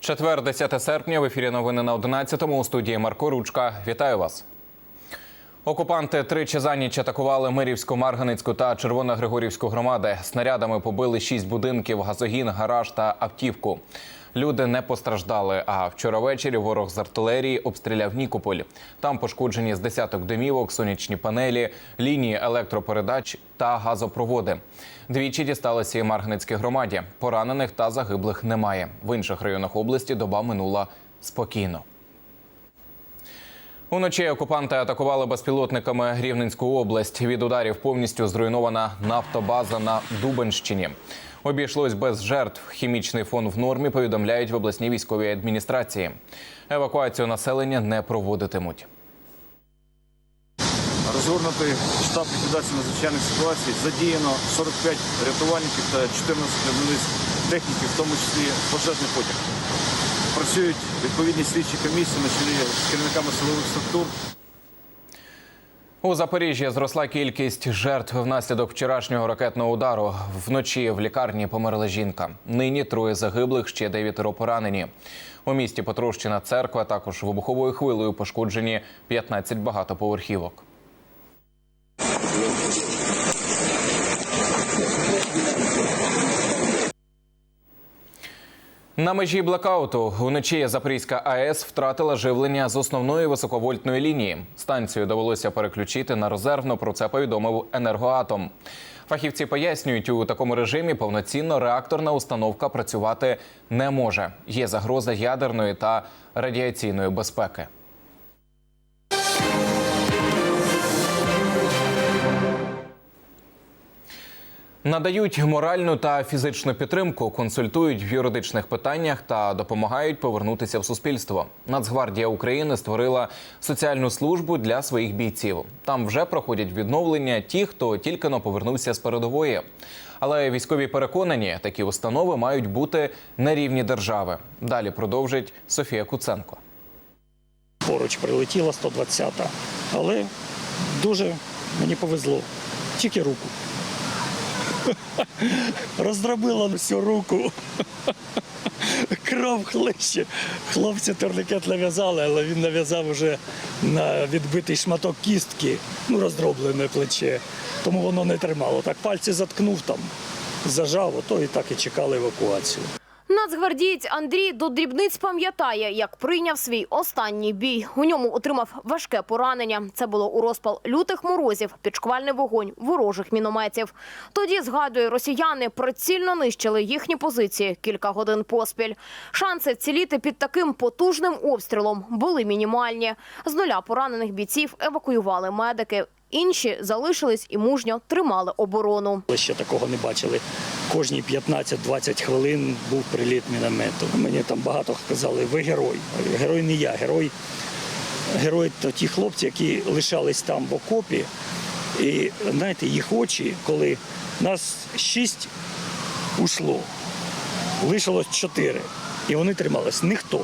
Четвер, 10 серпня. В ефірі новини на 11-му. У студії Марко Ручка. Вітаю вас. Окупанти тричі за ніч атакували Мирівську, Марганицьку та Червоногригорівську громади. Снарядами побили шість будинків, газогін, гараж та автівку. Люди не постраждали. А вчора ввечері ворог з артилерії обстріляв Нікополь. Там пошкоджені з десяток домівок, сонячні панелі, лінії електропередач та газопроводи. Двічі дісталися і Марганицькій громаді. Поранених та загиблих немає. В інших районах області доба минула спокійно. Уночі окупанти атакували безпілотниками Рівненську область. Від ударів повністю зруйнована нафтобаза на Дубенщині. Обійшлось без жертв. Хімічний фон в нормі повідомляють в обласній військовій адміністрації. Евакуацію населення не проводитимуть. Розгорнутий штаб ліквідації надзвичайних ситуацій задіяно 45 рятувальників та 14 одиниць техніки, в тому числі пожежний потяг. Працюють відповідні слідчі комісії на чолі з керівниками силових структур. У Запоріжжі зросла кількість жертв внаслідок вчорашнього ракетного удару. Вночі в лікарні померла жінка. Нині троє загиблих, ще дев'ятеро поранені. У місті потрощена церква, також вибуховою хвилею пошкоджені 15 багатоповерхівок. На межі блокауту вночі Запорізька АЕС втратила живлення з основної високовольтної лінії. Станцію довелося переключити на резервну. Про це повідомив енергоатом. Фахівці пояснюють, у такому режимі повноцінно реакторна установка працювати не може. Є загроза ядерної та радіаційної безпеки. Надають моральну та фізичну підтримку, консультують в юридичних питаннях та допомагають повернутися в суспільство. Нацгвардія України створила соціальну службу для своїх бійців. Там вже проходять відновлення ті, хто тільки но повернувся з передової. Але військові переконані, такі установи мають бути на рівні держави. Далі продовжить Софія Куценко. Поруч прилетіла 120-та, але дуже мені повезло. Тільки руку. Роздробила всю руку. Кров хлеще. Хлопці турникет нав'язали, але він нав'язав уже на відбитий шматок кістки, ну, роздроблене плече. Тому воно не тримало. Так пальці заткнув там, зажав, ото і так і чекали евакуацію. Нацгвардієць Андрій до дрібниць пам'ятає, як прийняв свій останній бій. У ньому отримав важке поранення. Це було у розпал лютих морозів, під шквальний вогонь ворожих мінометів. Тоді, згадує, росіяни прицільно нищили їхні позиції кілька годин поспіль. Шанси вціліти під таким потужним обстрілом були мінімальні. З нуля поранених бійців евакуювали медики. Інші залишились і мужньо тримали оборону. Але ще такого не бачили. Кожні 15-20 хвилин був приліт міномету. Мені там багато казали, ви герой. Герой не я, герой. Герой то ті хлопці, які лишались там в окопі. І знаєте, їх очі, коли нас шість ушло, лишилось чотири. І вони тримались. Ніхто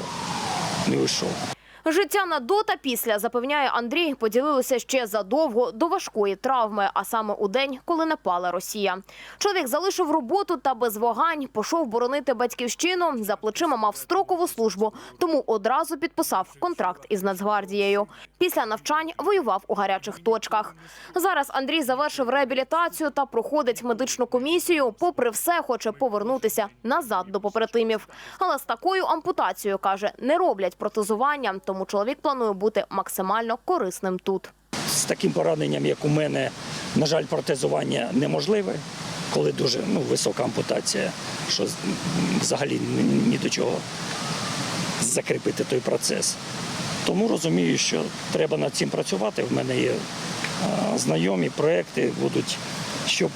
не вийшов. Життя на до та після, запевняє Андрій, поділилося ще задовго до важкої травми, а саме у день, коли напала Росія. Чоловік залишив роботу та без вагань пішов боронити батьківщину. За плечима мав строкову службу, тому одразу підписав контракт із Нацгвардією. Після навчань воював у гарячих точках. Зараз Андрій завершив реабілітацію та проходить медичну комісію. Попри все, хоче повернутися назад до побратимів. Але з такою ампутацією каже, не роблять протезування, тому чоловік планує бути максимально корисним тут. з таким пораненням, як у мене, на жаль, протезування неможливе, коли дуже ну, висока ампутація, що взагалі ні до чого закріпити той процес. Тому розумію, що треба над цим працювати. В мене є знайомі проекти будуть, щоб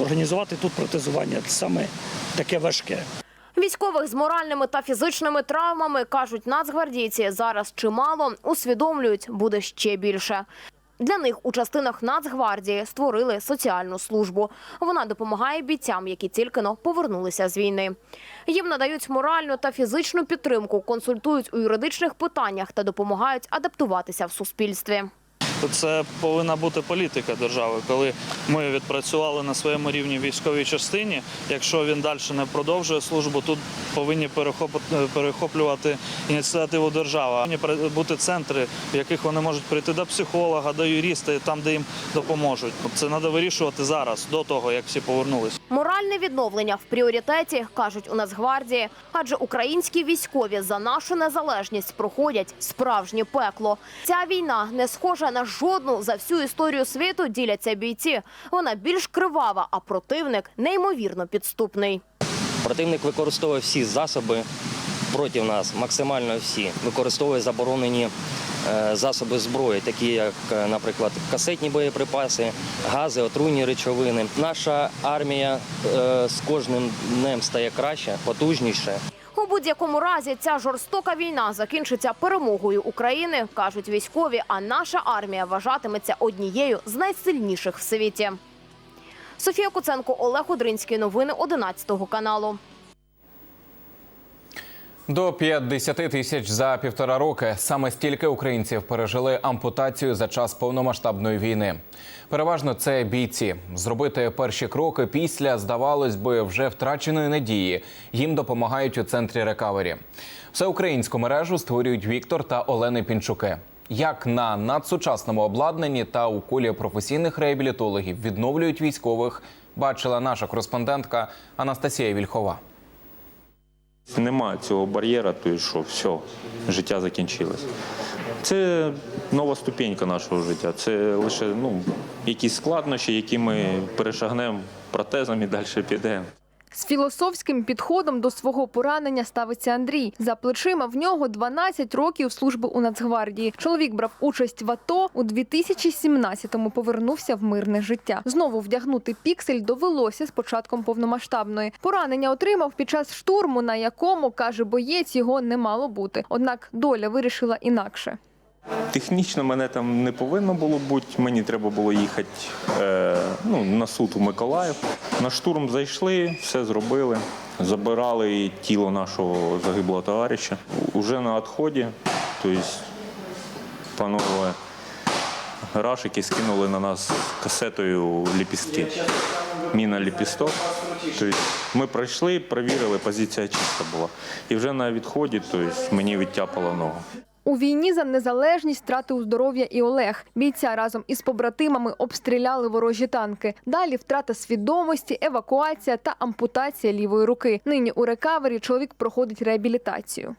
організувати тут протезування саме таке важке. Військових з моральними та фізичними травмами кажуть нацгвардійці зараз чимало усвідомлюють буде ще більше. Для них у частинах Нацгвардії створили соціальну службу. Вона допомагає бійцям, які тільки но повернулися з війни. Їм надають моральну та фізичну підтримку, консультують у юридичних питаннях та допомагають адаптуватися в суспільстві. Це повинна бути політика держави. Коли ми відпрацювали на своєму рівні військовій частині, якщо він далі не продовжує службу, тут повинні перехоп- перехоплювати ініціативу держави. Повинні бути центри, в яких вони можуть прийти до психолога, до юриста, там, де їм допоможуть. Це треба вирішувати зараз, до того як всі повернулись. Моральне відновлення в пріоритеті, кажуть у Нацгвардії, адже українські військові за нашу незалежність проходять справжнє пекло. Ця війна не схожа на жодну за всю історію світу, діляться бійці. Вона більш кривава, а противник неймовірно підступний. Противник використовує всі засоби проти нас, максимально всі. Використовує заборонені е, засоби зброї, такі як, е, наприклад, касетні боєприпаси, гази, отруйні речовини. Наша армія е, з кожним днем стає краще, потужніше. Будь-якому разі ця жорстока війна закінчиться перемогою України, кажуть військові. А наша армія вважатиметься однією з найсильніших в світі. Софія Куценко, Олег Одринський. Новини 11 каналу. До 50 тисяч за півтора роки саме стільки українців пережили ампутацію за час повномасштабної війни. Переважно це бійці. Зробити перші кроки після, здавалось би, вже втраченої надії. Їм допомагають у центрі рекавері. Всеукраїнську мережу створюють Віктор та Олени Пінчуки. Як на надсучасному обладнанні та у колі професійних реабілітологів відновлюють військових, бачила наша кореспондентка Анастасія Вільхова. Немає цього бар'єра, то що все, життя закінчилось. Це нова ступенька нашого життя. Це лише ну, якісь складнощі, які ми перешагнемо протезом і далі підемо. З філософським підходом до свого поранення ставиться Андрій. За плечима в нього 12 років служби у Нацгвардії. Чоловік брав участь в АТО у 2017-му Повернувся в мирне життя. Знову вдягнути піксель довелося з початком повномасштабної. Поранення отримав під час штурму, на якому каже боєць, його не мало бути. Однак доля вирішила інакше. Технічно мене там не повинно було бути. Мені треба було їхати е, ну, на суд у Миколаїв. На штурм зайшли, все зробили. Забирали тіло нашого загиблого товариша. Уже на відході, тобто панове рашики скинули на нас касетою ліпістки. Міна ліпісток. Тобто ми пройшли, перевірили, позиція чиста була. І вже на відході тобто, мені відтяпало ногу. У війні за незалежність втратив здоров'я і Олег. Бійця разом із побратимами обстріляли ворожі танки. Далі втрата свідомості, евакуація та ампутація лівої руки. Нині у рекавері чоловік проходить реабілітацію.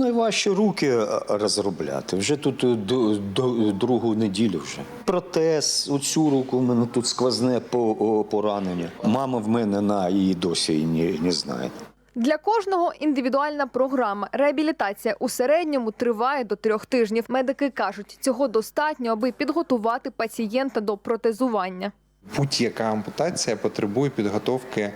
Найважче руки е, розробляти. Вже тут е, до, до- другу неділю вже. Протез, оцю руку в мене тут сквозне поранення. Мама в мене на її досі не, не знає. Для кожного індивідуальна програма. Реабілітація у середньому триває до трьох тижнів. Медики кажуть, цього достатньо, аби підготувати пацієнта до протезування. Будь-яка ампутація потребує підготовки е,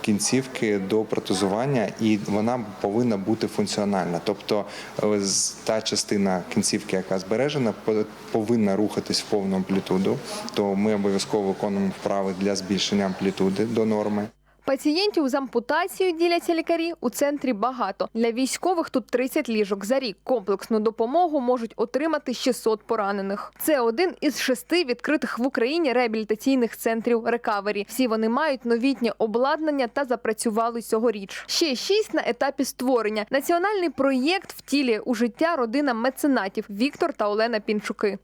кінцівки до протезування, і вона повинна бути функціональна. Тобто е, та частина кінцівки, яка збережена, по- повинна рухатись в повну амплітуду. То ми обов'язково виконуємо вправи для збільшення амплітуди до норми. Пацієнтів з ампутацією діляться лікарі у центрі багато. Для військових тут 30 ліжок за рік. Комплексну допомогу можуть отримати 600 поранених. Це один із шести відкритих в Україні реабілітаційних центрів рекавері. Всі вони мають новітнє обладнання та запрацювали цьогоріч. Ще шість на етапі створення. Національний проєкт втілює у життя родина меценатів Віктор та Олена Пінчуки.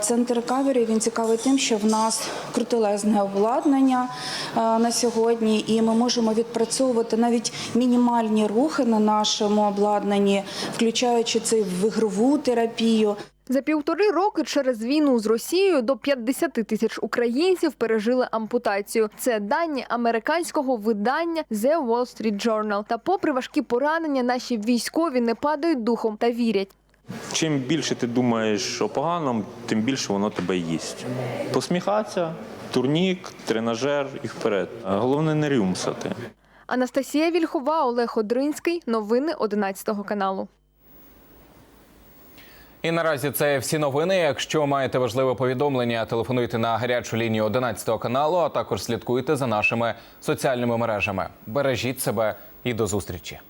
Центр рекавері він цікавий тим, що в нас крутелезне обладнання е, на сьогодні, і ми можемо відпрацьовувати навіть мінімальні рухи на нашому обладнанні, включаючи це в ігрову терапію. За півтори роки через війну з Росією до 50 тисяч українців пережили ампутацію. Це дані американського видання The Wall Street Journal. Та попри важкі поранення, наші військові не падають духом та вірять. Чим більше ти думаєш о поганому, тим більше воно тебе їсть. Посміхатися, турнік, тренажер і вперед. Головне не рюмсати. Анастасія Вільхова, Олег Одринський. Новини 11 каналу. І наразі це всі новини. Якщо маєте важливе повідомлення, телефонуйте на гарячу лінію 11 каналу, а також слідкуйте за нашими соціальними мережами. Бережіть себе і до зустрічі.